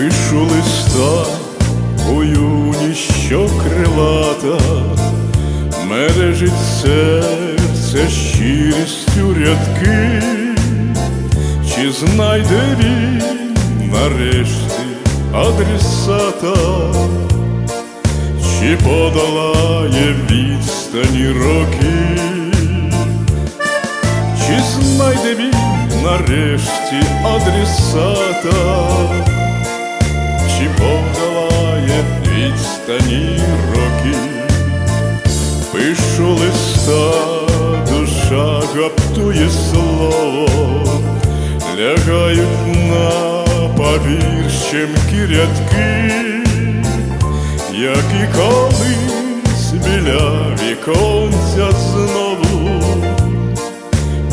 пишу листа у юні що крилата, мережить серце щирістю рядки, чи знайде він нарешті адресата, чи подолає відстані роки, чи знайде він нарешті адресата. Відстані роки. Пишу листа, душа гаптує слово, лягають на папір щемкі рядки, як і колись біля віконця знову,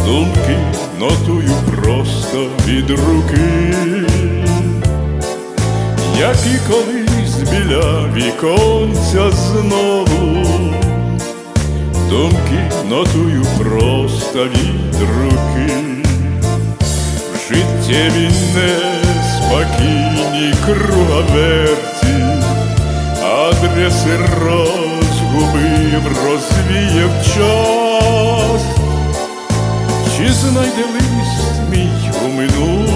думки нотую просто від руки, як і колись біля віконця знову думки нотую просто від руки, в життєві неспокійній круговерті, адреси розгубив, розвіяв час, чи знайде лист мій у минуле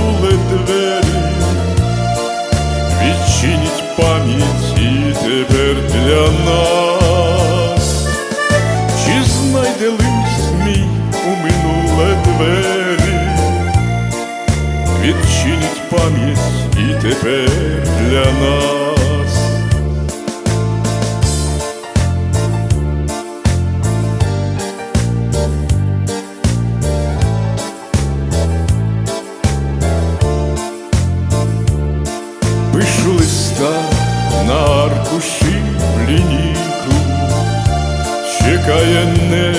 лист мій у минуле двері, відчинить пам'ять і тепер для нас. Пишу листа на аркуші в лінійку, чекає не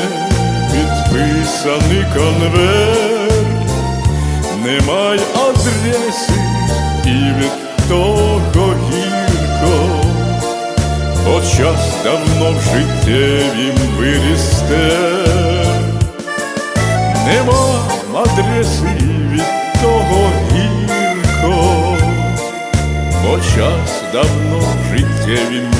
підписаний конверт, немає адреси і від того гірко, бо час давно в життєвім вирісте, нема адреси від того гірко, бо час давно в життєвім